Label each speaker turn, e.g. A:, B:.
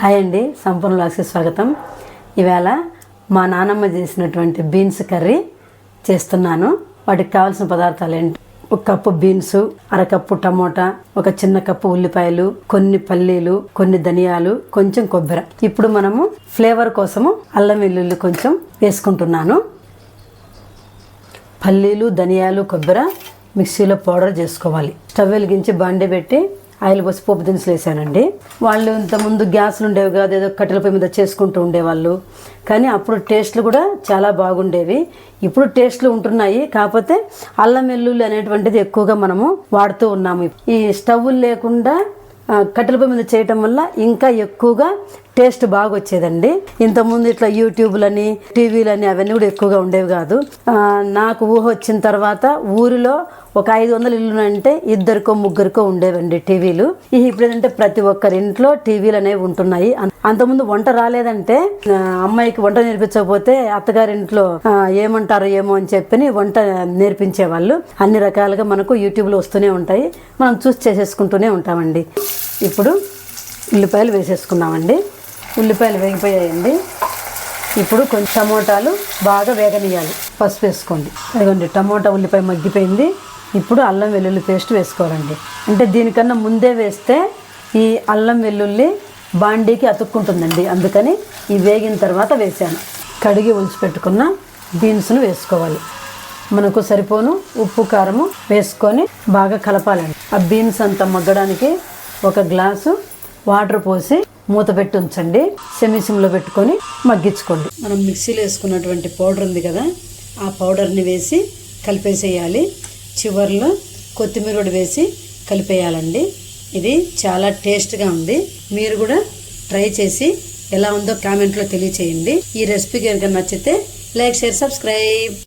A: Hi అండి సంపూర్ణ లాక్స్కి స్వాగతం. ఈవేళ మా నానమ్మ చేసినటువంటి బీన్స్ కర్రీ చేస్తున్నాను. వాటికి కావాల్సిన పదార్థాలు ఏంటి? ఒక కప్పు బీన్స్ అరకప్పు టమోటా ఒక చిన్న కప్పు ఉల్లిపాయలు కొన్ని పల్లీలు కొన్ని ధనియాలు కొంచెం కొబ్బరి. ఇప్పుడు మనము ఫ్లేవర్ కోసము అల్లం వెల్లుల్లి కొంచెం వేసుకుంటున్నాను. పల్లీలు ధనియాలు కొబ్బరి మిక్సీలో పౌడర్ చేసుకోవాలి. స్టవ్ వెలిగించి బాండి పెట్టి ఆయిల్ పోసి పోపు దినుసులు వేసానండి. వాళ్ళు ఇంతకుముందు గ్యాస్లు ఉండేవి కాదు ఏదో కట్టెల పొయ్యి మీద చేసుకుంటూ ఉండేవాళ్ళు. కానీ అప్పుడు టేస్ట్లు కూడా చాలా బాగుండేవి. ఇప్పుడు టేస్ట్లు ఉంటున్నాయి కాకపోతే అల్లం వెల్లుల్లి అనేటువంటిది ఎక్కువగా మనము వాడుతూ ఉన్నాము. ఈ స్టవ్లు లేకుండా కట్టెల పొయ్యి మీద చేయటం వల్ల ఇంకా ఎక్కువగా టేస్ట్ బాగా వచ్చేదండి ఇంతకుముందు ఇట్లా యూట్యూబ్లని టీవీలని అవన్నీ కూడా ఎక్కువగా ఉండేవి కాదు. నాకు ఊహ వచ్చిన తర్వాత ఊరిలో ఒక ఐదు వందల ఇల్లు అంటే ఇద్దరికో ముగ్గురికో ఉండేవండి టీవీలు. ఇప్పుడు ఏంటంటే ప్రతి ఒక్కరి ఇంట్లో టీవీలు అనేవి ఉంటున్నాయి. అంతకుముందు వంట రాలేదంటే అమ్మాయికి వంట నేర్పించకపోతే అత్తగారింట్లో ఏమంటారు ఏమంటారో ఏమో అని చెప్పి వంట నేర్పించేవాళ్ళు. అన్ని రకాలుగా మనకు యూట్యూబ్లో వస్తూనే ఉంటాయి. మనం చూసి చేసేసుకుంటూనే ఉంటామండి. ఇప్పుడు ఉల్లిపాయలు వేసేసుకున్నామండి ఉల్లిపాయలు వేగిపోయాయండి. ఇప్పుడు కొంచెం టమోటాలు బాగా వేగనీయాలి పసుపు వేసుకోండి. అదిగోండి టమోటా ఉల్లిపాయ మగ్గిపోయింది. ఇప్పుడు అల్లం వెల్లుల్లి పేస్ట్ వేసుకోవాలండి. అంటే దీనికన్నా ముందే వేస్తే ఈ అల్లం వెల్లుల్లి బాండీకి అతుక్కుంటుందండి. అందుకని ఈ వేగిన తర్వాత వేసాను కడిగి పెట్టుకున్న బీన్స్ను వేసుకోవాలి. మనకు సరిపోను ఉప్పు కారము వేసుకొని బాగా కలపాలండి. ఆ బీన్స్ అంతా మగ్గడానికి ఒక గ్లాసు వాటర్ పోసి మూత పెట్టి ఉంచండి. సెమీసిమ్లో పెట్టుకొని మగ్గించుకోండి. మనం మిక్సీలో వేసుకున్నటువంటి పౌడర్ ఉంది కదా ఆ పౌడర్ని వేసి కలిపేసేయాలి. చివర్లో కొత్తిమీర కూడా వేసి కలిపేయాలండి. ఇది చాలా టేస్ట్గా ఉంది. మీరు కూడా ట్రై చేసి ఎలా ఉందో కామెంట్లో తెలియచేయండి. ఈ రెసిపీ కనుక నచ్చితే లైక్ షేర్ సబ్స్క్రైబ్.